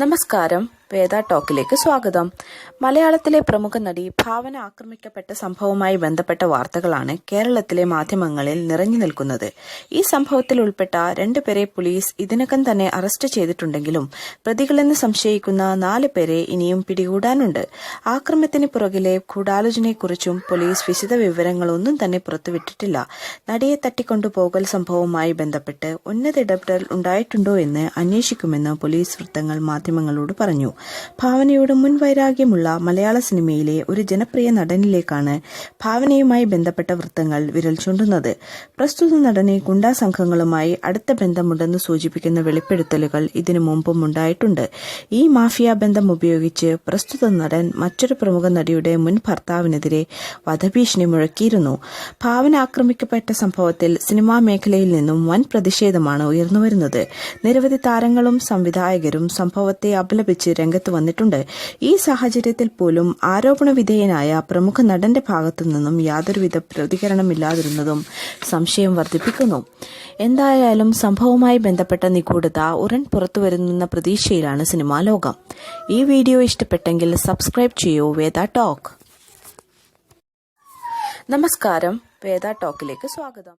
നമസ്കാരം. വേദ ടോക്കിലേക്ക് സ്വാഗതം. മലയാളത്തിലെ പ്രമുഖ നടി ഭാവന ആക്രമിക്കപ്പെട്ട സംഭവവുമായി ബന്ധപ്പെട്ട വാർത്തകളാണ് കേരളത്തിലെ മാധ്യമങ്ങളിൽ നിറഞ്ഞു നിൽക്കുന്നത്. ഈ സംഭവത്തിൽ ഉൾപ്പെട്ട രണ്ടുപേരെ പോലീസ് ഇതിനകം തന്നെ അറസ്റ്റ് ചെയ്തിട്ടുണ്ടെങ്കിലും പ്രതികളെന്ന് സംശയിക്കുന്ന നാല് പേരെ ഇനിയും പിടികൂടാനുണ്ട്. ആക്രമത്തിന് പുറകിലെ ഗൂഢാലോചനയെക്കുറിച്ചും പോലീസ് വിശദ വിവരങ്ങളൊന്നും തന്നെ പുറത്തുവിട്ടിട്ടില്ല. നടിയെ തട്ടിക്കൊണ്ടുപോകൽ സംഭവവുമായി ബന്ധപ്പെട്ട് ഉന്നത ഇടപെടൽ ഉണ്ടായിട്ടുണ്ടോ എന്ന് അന്വേഷിക്കുമെന്ന് പോലീസ് വൃത്തങ്ങൾ മാധ്യമങ്ങളോട് പറഞ്ഞു. ഭാവനയോട് മുൻ വൈരാഗ്യമുള്ള മലയാള സിനിമയിലെ ഒരു ജനപ്രിയ നടനിലേക്കാണ് ഭാവനയുമായി ബന്ധപ്പെട്ട വൃത്തങ്ങൾ വിരൽ ചൂണ്ടുന്നത്. പ്രസ്തുത നടനെ ഗുണ്ടാ സംഘങ്ങളുമായി അടുത്ത ബന്ധമുണ്ടെന്ന് സൂചിപ്പിക്കുന്ന വെളിപ്പെടുത്തലുകൾ ഇതിനു മുമ്പും ഉണ്ടായിട്ടുണ്ട്. ഈ മാഫിയ ബന്ധം ഉപയോഗിച്ച് പ്രസ്തുത നടൻ മറ്റൊരു പ്രമുഖ നടിയുടെ മുൻ ഭർത്താവിനെതിരെ വധഭീഷണി മുഴക്കിയിരുന്നു. ഭാവന ആക്രമിക്കപ്പെട്ട സംഭവത്തിൽ സിനിമാ മേഖലയിൽ നിന്നും വൻ പ്രതിഷേധമാണ് ഉയർന്നുവരുന്നത്. നിരവധി താരങ്ങളും സംവിധായകരും സംഭവത്തെ അപലപിച്ച് രംഗത്ത് വന്നിട്ടുണ്ട്. ഈ സാഹചര്യത്തിൽ പോലും ആരോപണ വിധേയനായ പ്രമുഖ നടന്റെ ഭാഗത്തു നിന്നും യാതൊരുവിധ പ്രതികരണമില്ലാതിരുന്നതും സംശയം വർദ്ധിപ്പിക്കുന്നു. എന്തായാലും സംഭവവുമായി ബന്ധപ്പെട്ട നിഗൂഢത ഉടൻ പുറത്തുവരുന്ന പ്രതീക്ഷയിലാണ് സിനിമാ ലോകം. ഈ വീഡിയോ ഇഷ്ടപ്പെട്ടെങ്കിൽ സബ്സ്ക്രൈബ് ചെയ്യൂ വേദ ടോക്ക്. നമസ്കാരം. വേദ ടോക്കിലേക്ക് സ്വാഗതം.